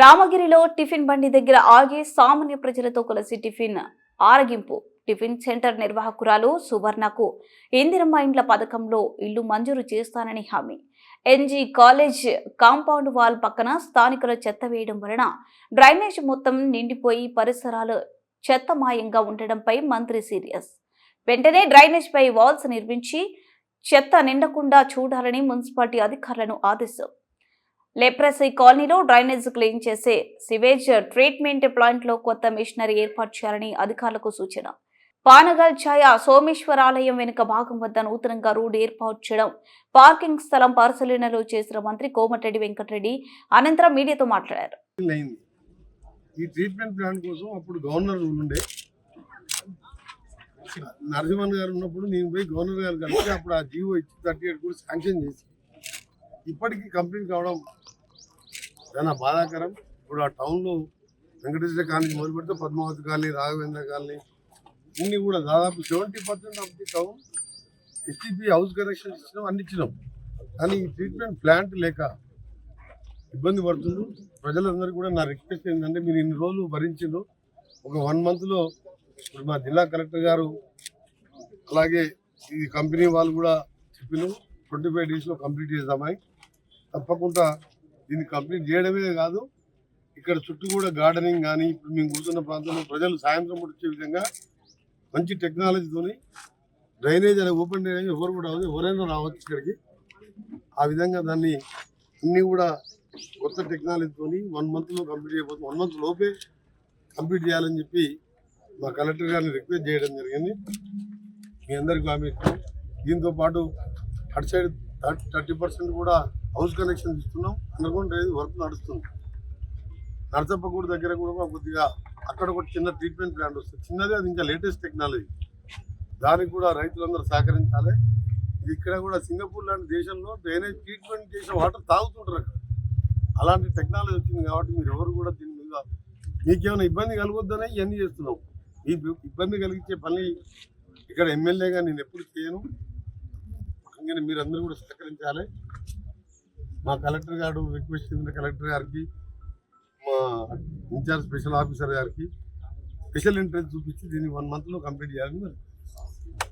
రామగిరిలో tiffin బండి దగ్గర ఆగి సామాన్య ప్రజలతో కలిసి టిఫిన్ ఆరగింపు. టిఫిన్ సెంటర్ నిర్వాహకురాలు సువర్ణకు ఇందిరమ్మ ఇండ్ల పథకంలో ఇల్లు మంజూరు చేస్తానని హామీ. ఎన్జీ కాలేజ్ కాంపౌండ్ వాల్ పక్కన స్థానికుల చెత్త వేయడం వలన డ్రైనేజ్ మొత్తం నిండిపోయి పరిసరాలు చెత్తమాయంగా ఉండడంపై మంత్రి సీరియస్. వెంటనే డ్రైనేజ్ పై వాల్స్ నిర్మించి చెత్త నిండకుండా చూడాలని మున్సిపాలిటీ అధికారులను ఆదేశం లెప్రసీ కాలనీలో డ్రైనేజ్ క్లీన్ చేసే సివేజ్ ట్రీట్మెంట్ ప్లాంట్లో కొత్త మిషనరీ ఏర్పాటు చేయాలని అధికారులకు సూచన. పానగల్ ఛాయ సోమేశ్వరాలయం వెనుక భాగం వద్ద నూతనంగా రోడ్డు ఏర్పాటు చేయడం పార్కింగ్ స్థలం పరిశీలనలో చేసిన మంత్రి కోమటిరెడ్డి వెంకటరెడ్డి అనంతరం మీడియాతో మాట్లాడారు. ఈ ట్రీట్మెంట్ ప్లాంట్ కోసం అప్పుడు గవర్నర్ ఉండే. నరసింహన్ గారు ఉన్నప్పుడు నేను పోయి గవర్నర్ గారు కలిసి అప్పుడు ఆ జీవో ఇచ్చి థర్టీ ఎయిట్ కూడా శాంక్షన్ చేసి ఇప్పటికీ కంప్లీట్ కావడం చాలా బాధాకరం. ఇప్పుడు ఆ టౌన్లో వెంకటేశ్వర కాలనీ మొదలు పెడితే పద్మావతి కాలనీ రాఘవేంద్ర కాలనీ ఇన్ని కూడా దాదాపు seventy percent of the town STP house connections ఇచ్చినాం అన్ని ఇచ్చినాం. కానీ ఈ ట్రీట్మెంట్ ప్లాంట్ లేక ఇబ్బంది పడుతుంది ప్రజలందరూ కూడా నా రిక్వెస్ట్ ఏంటంటే మీరు ఇన్ని రోజులు భరించిండ్రు. ఒక వన్ మంత్లో ఇప్పుడు మా జిల్లా కలెక్టర్ గారు అలాగే ఈ కంపెనీ వాళ్ళు కూడా చెప్పిన ట్వంటీ ఫైవ్ డేస్లో కంప్లీట్ చేద్దామని. తప్పకుండా దీన్ని కంప్లీట్ చేయడమే కాదు ఇక్కడ చుట్టూ కూడా గార్డెనింగ్ కానీ ఇప్పుడు మేము కూర్చున్న ప్రాంతంలో ప్రజలు సాయంత్రం వచ్చే విధంగా మంచి టెక్నాలజీతోని డ్రైనేజ్ అనే ఓపెన్ డ్రైనేజ్ ఎవరు కూడా అవ్వదు, ఎవరైనా రావచ్చు ఇక్కడికి. ఆ విధంగా దాన్ని అన్నీ కూడా కొత్త టెక్నాలజీతోని వన్ మంత్లో కంప్లీట్ చేయబోతుంది వన్ మంత్ లోపే కంప్లీట్ చేయాలని చెప్పి మా కలెక్టర్ గారిని రిక్వెస్ట్ చేయడం జరిగింది. మీ అందరికీ ఆమె దీంతో పాటు అటు సైడ్ థర్టీ పర్సెంట్ కూడా హౌస్ కనెక్షన్ ఇస్తున్నాం. అండర్గ్రౌండ్ డ్రైనేజ్ వర్క్ నడుస్తుంది. నరసప్పగూడ దగ్గర కూడా కొద్దిగా అక్కడ ఒక చిన్న ట్రీట్మెంట్ ప్లాంట్ వస్తుంది. చిన్నది అది ఇంకా లేటెస్ట్ టెక్నాలజీ దానికి కూడా రైతులందరూ సహకరించాలి. ఇక్కడ కూడా సింగపూర్ లాంటి దేశంలో డ్రైనేజ్ ట్రీట్మెంట్ చేసే వాటర్ తాగుతుంటారు అక్కడ. అలాంటి టెక్నాలజీ వచ్చింది కాబట్టి మీరు ఎవరు కూడా దీని మీద మీకేమైనా ఇబ్బంది కలగొద్దనే ఇవన్నీ చేస్తున్నాం. ఈ ఇబ్బంది కలిగించే పని ఇక్కడ ఎమ్మెల్యేగా నేను ఎప్పుడు చేయను. అందుకని మీరందరూ కూడా సహకరించాలి. మా కలెక్టర్ గారు రిక్వెస్ట్ చేసిన కలెక్టర్ గారికి మా ఇన్ఛార్జ్ స్పెషల్ ఆఫీసర్ గారికి స్పెషల్ ఇంట్రెస్ట్ చూపించి దీన్ని వన్ మంత్లో కంప్లీట్ చేయాలని